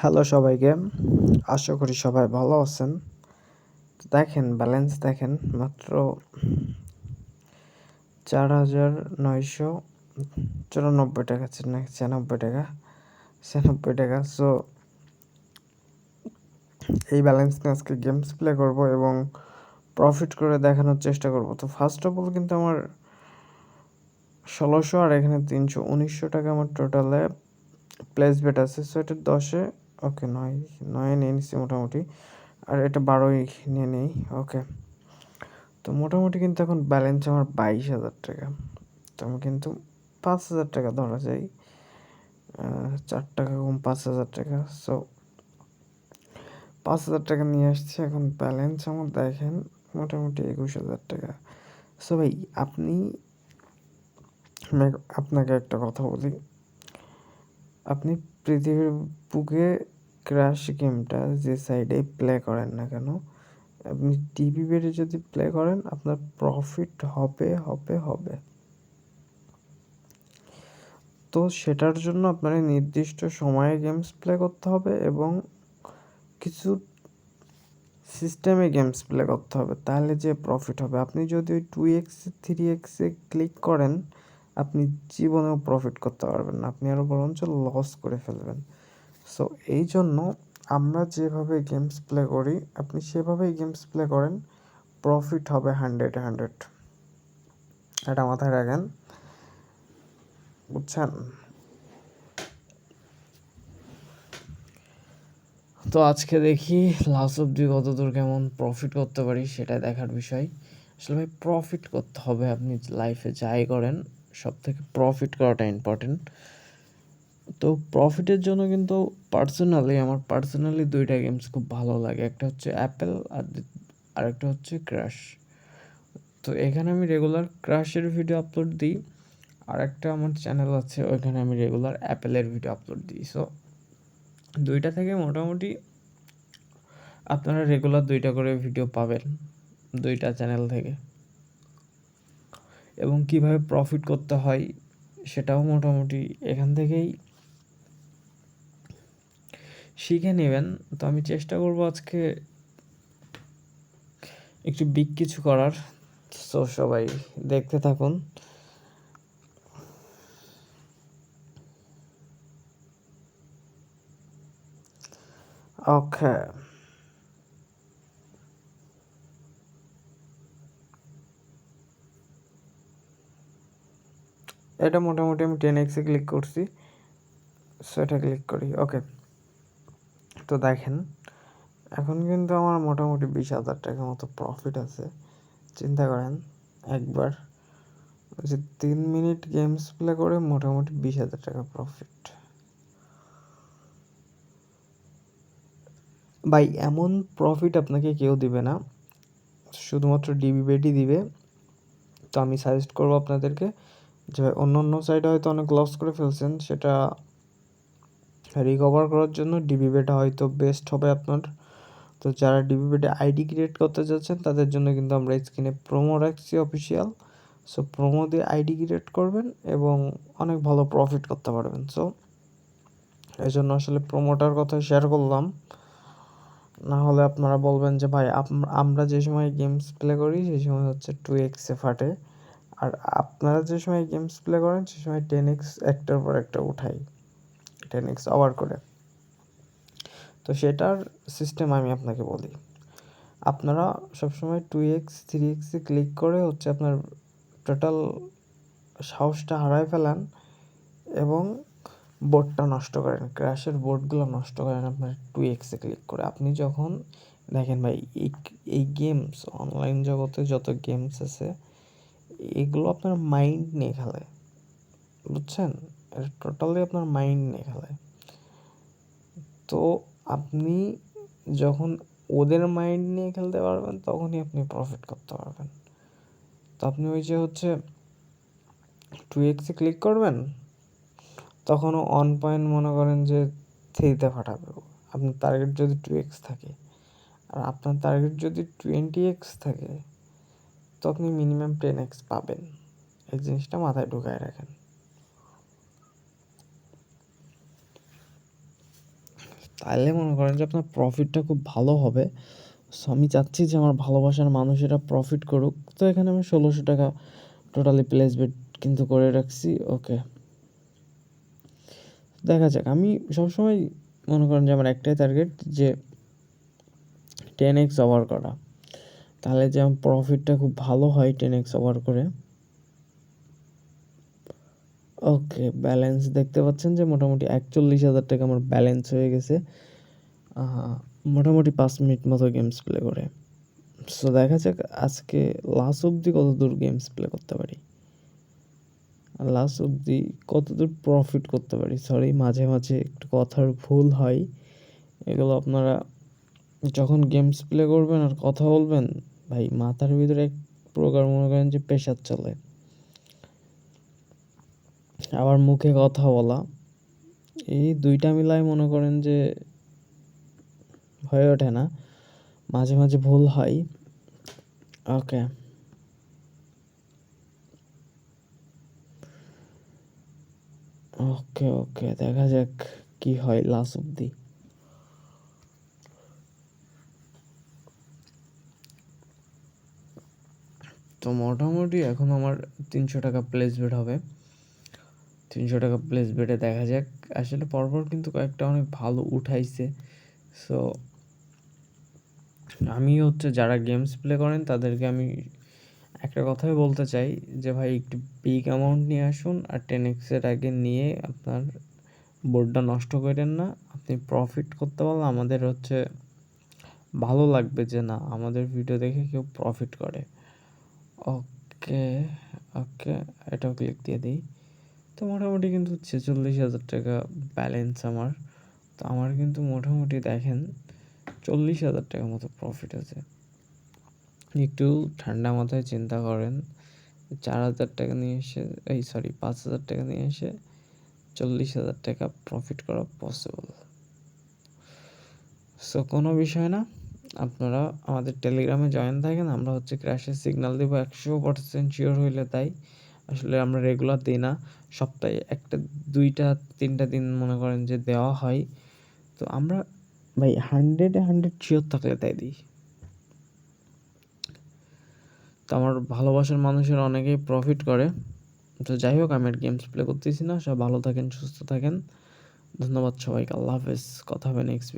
Hello সবাইকে। আশা করি সবাই ভালো আছেন। দেখেন ব্যালেন্স দেখেন, মাত্র চার হাজার নয়শো চুরানব্বই টাকা, ছিয়ানব্বই টাকা ছিয়ানব্বই টাকা। সো এই ব্যালেন্স নিয়ে আজকে গেমস প্লে করব এবং প্রফিট করে দেখানোর চেষ্টা করব। তো ফার্স্ট অফ অল কিন্তু আমার ষোলোশো আর এখানে তিনশো, উনিশশো টাকা আমার টোটালে প্লেস বেট আছে। সো এটা দশে ওকে নয় নয় নিয়ে নিচ্ছি মোটামুটি। আর এটা বারোই নিয়ে নেই ওকে তো মোটামুটি কিন্তু এখন ব্যালেন্স আমার বাইশ হাজার টাকা। তো আমি কিন্তু পাঁচ হাজার টাকা ধরা যাই চার টাকা কম পাঁচ হাজার টাকা। সো পাঁচ হাজার টাকা নিয়ে আসছি, এখন ব্যালেন্স আমার দেখেন, মোটামুটি একুশ হাজার টাকা। সো ভাই, আপনি, আপনাকে একটা কথা বলি। আপনি পৃথিবীর বুকে ক্র্যাশ গেমটা যে সাইডে প্লে করেন না কেন, আপনি টিভি বেডে যদি প্লে করেন, আপনার প্রফিট হবে হবে হবে। তো সেটার জন্য আপনার নির্দিষ্ট সময়ে গেমস প্লে করতে হবে এবং কিছু সিস্টেমে গেমস প্লে করতে হবে, তাহলে যে প্রফিট হবে। আপনি যদি ওই টু এক্স থ্রি এক্সে ক্লিক করেন আপনি জীবনেও প্রফিট করতে পারবেন না। আপনি আরও বরঞ্চ লস করে ফেলবেন। সো এই জন্য আমরা যেভাবে গেমস প্লে করি, আপনি সেভাবেই গেমস প্লে করেন প্রফিট হবে হান্ড্রেড হান্ড্রেড এটা মাথায় রাখেন। বুঝছেন? তো আজকে দেখি লাস্ট অব্দি কতদূর কেমন প্রফিট করতে পারি সেটা দেখার বিষয়। আসলে ভাই প্রফিট করতে হবে আপনি লাইফে যাই করেন। সব থেকে প্রফিট করাটা ইম্পর্টেন্ট তো প্রফিটের জন্য কিন্তু পার্সোনালি আমার পার্সোনালি দুইটা গেমস খুব ভালো লাগে। একটা হচ্ছে অ্যাপেল আর আরেকটা হচ্ছে ক্র্যাশ তো এখানে আমি রেগুলার ক্র্যাশের ভিডিও আপলোড দিই। আর একটা আমার চ্যানেল আছে, ওইখানে আমি রেগুলার অ্যাপেলের ভিডিও আপলোড দিই। সো দুইটা থেকে মোটামুটি আপনারা রেগুলার দুইটা করে ভিডিও পাবেন, দুইটা চ্যানেল থেকে। এবং কীভাবে প্রফিট করতে হয় সেটাও মোটামুটি এখান থেকেই শিখে নেবেন। তো আমি চেষ্টা করব আজকে একটু বিগ কিছু করার। সো সবাই দেখতে থাকুন। ওকে এটা মোটামুটি আমি টেন এক্সে ক্লিক করছি। সো এটা ক্লিক করি। ওকে তো দেখেন, এখন কিন্তু আমার মোটামুটি বিশ হাজার টাকার মতো প্রফিট আছে। চিন্তা করেন, একবার যে তিন মিনিট গেমস প্লে করে মোটামুটি বিশ হাজার টাকা প্রফিট ভাই, এমন প্রফিট আপনাকে কেউ দিবে না। শুধুমাত্র ডিবি বেডই দিবে। তো আমি সাজেস্ট করব আপনাদেরকে যে অন্য অন্য সাইডে হয়তো অনেক লস করে ফেলছেন, সেটা রিকভার করার জন্য ডিবি বেটা হয়তো বেস্ট হবে আপনার। তো যারা ডিবি বেটে আইডি ক্রিয়েট করতে যাচ্ছেন, তাদের জন্য কিন্তু আমরা স্ক্রিনে প্রোমো রাখছি অফিসিয়াল সো প্রোমো দিয়ে আইডি ক্রিয়েট করবেন এবং অনেক ভালো প্রফিট করতে পারবেন। সো এই জন্য আসলে প্রোমোটার কথা শেয়ার করলাম। না হলে আপনারা বলবেন যে, ভাই আমরা যে সময় গেমস প্লে করি সেই সময় হচ্ছে টু এক্সে ফাটে আর আপনারা যে সময় গেমস প্লে করেন, সে সময় টেন এক্স একটার পর একটা উঠাই। টেন এক্স আওয়ার করে। তো সেটার সিস্টেম আমি আপনাকে বলি। আপনারা সবসময় টু এক্স থ্রি এক্সে ক্লিক করে হচ্ছে আপনার টোটাল সাহসটা হারায় ফেলান এবং বোর্ডটা নষ্ট করেন। ক্র্যাশের বোর্ডগুলো নষ্ট করেন আপনার টু এক্সে ক্লিক করে। আপনি যখন দেখেন ভাই, এই এই গেমস অনলাইন জগতে যত গেমস আছে এগুলো আপনার মাইন্ড নিয়ে খেলে, বুঝছেন? এটা টোটালি আপনার মাইন্ড নিয়ে খেলে। তো আপনি যখন ওদের মাইন্ড নিয়ে খেলতে পারবেন, তখনই আপনি প্রফিট করতে পারবেন। তো আপনি ওই যে হচ্ছে টু এক্সে ক্লিক করবেন, তখনও অন পয়েন্ট মনে করেন যে থ্রিতে ফাটাবে আপনার টার্গেট যদি টু এক্স থাকে, আর আপনার টার্গেট যদি টোয়েন্টি এক্স থাকে তো আপনি মিনিমাম টেন এক্স পাবেন। এই জিনিসটা মাথায় ঢুকায় রাখেন। তাহলে মনে করেন যে আপনার প্রফিটটা খুব ভালো হবে। সো আমি চাচ্ছি যে আমার ভালোবাসার মানুষেরা প্রফিট করুক। তো এখানে আমি ষোলোশো টাকা টোটালি প্লেসমেন্ট কিন্তু করে রাখছি। ওকে দেখা যাক। আমি সবসময় মনে করেন যে আমার একটাই টার্গেট যে টেন এক্স ওভার করা। তাহলে যে আমার প্রফিটটা খুব ভালো হয় টেন এক্স ওভার করে। ওকে ব্যালেন্স দেখতে পাচ্ছেন যে মোটামুটি একচল্লিশ হাজার টাকা আমার ব্যালেন্স হয়ে গেছে। মোটামুটি পাঁচ মিনিট মতো গেমস প্লে করে। সো দেখা যাক আজকে লাস্ট অবধি কত দূর গেমস প্লে করতে পারি। লাস্ট অবধি কত দূর প্রফিট করতে পারি? সরি মাঝে মাঝে একটু কথার ভুল হয়। এগুলো আপনারা যখন গেমস প্লে করবেন আর কথা বলবেন, ভাই, মাথার ভিতরে এক প্রকার মনে করেন যে প্রেশার চলে। আবার মুখে কথা বলা, এই দুইটা মিলাই মনে করেন যে হয়ে ওঠে না। মাঝে মাঝে ভুল হয়। ওকে। ওকে ওকে, দেখা যাক কি হয় লাস্ট অব্দি তো মোটামুটি এখন আমার তিনশো টাকা প্লেস বেড হবে। তিনশো টাকা প্লেস বেডে দেখা যাক। আসলে পরপর কিন্তু কয়েকটা অনেক ভালো উঠাইছে। সো আমি হচ্ছে যারা গেমস প্লে করেন, তাদেরকে আমি একটা কথাই বলতে চাই যে, ভাই, একটু বিগ অ্যামাউন্ট নিয়ে আসুন আর টেন এক্সের আগে নিয়ে আপনার বোর্ডটা নষ্ট করেন না। আপনি প্রফিট করতে পারলে আমাদের হচ্ছে ভালো লাগবে যে, না, আমাদের ভিডিও দেখে কেউ প্রফিট করে। ওকে ওকে, এটাও ক্লিক দিয়ে দিই। তো মোটামুটি কিন্তু ছেচল্লিশ হাজার টাকা ব্যালেন্স আমার। তো আমার কিন্তু মোটামুটি দেখেন, চল্লিশ হাজার টাকা মতো প্রফিট আছে। একটু ঠান্ডা মাথায় চিন্তা করেন, চার হাজার টাকা নিয়ে এসে, এই সরি পাঁচ হাজার টাকা নিয়ে এসে চল্লিশ হাজার টাকা প্রফিট করা পসিবল সো কোনো বিষয় না। আপনারা আমাদের টেলিগ্রামে জয়েন থাকেন, আমরা হচ্ছে ক্র্যাশের সিগন্যাল দেবো, একশো পার্সেন্ট শিওর হইলে তাই। আসলে আমরা রেগুলার দিই না, সপ্তাহে একটা, দুইটা, তিনটা দিন মনে করেন যে দেওয়া হয়। তো আমরা ভাই হান্ড্রেডে হান্ড্রেড শিওর থাকলে তাই দিই। তো আমার ভালোবাসার মানুষের অনেকেই প্রফিট করে। তো যাই হোক, আমি আর গেমস প্লে করতেছি না, সব ভালো থাকেন, সুস্থ থাকেন। ধন্যবাদ সবাইকে, আল্লাহ হাফেজ, কথা হবে নেক্সট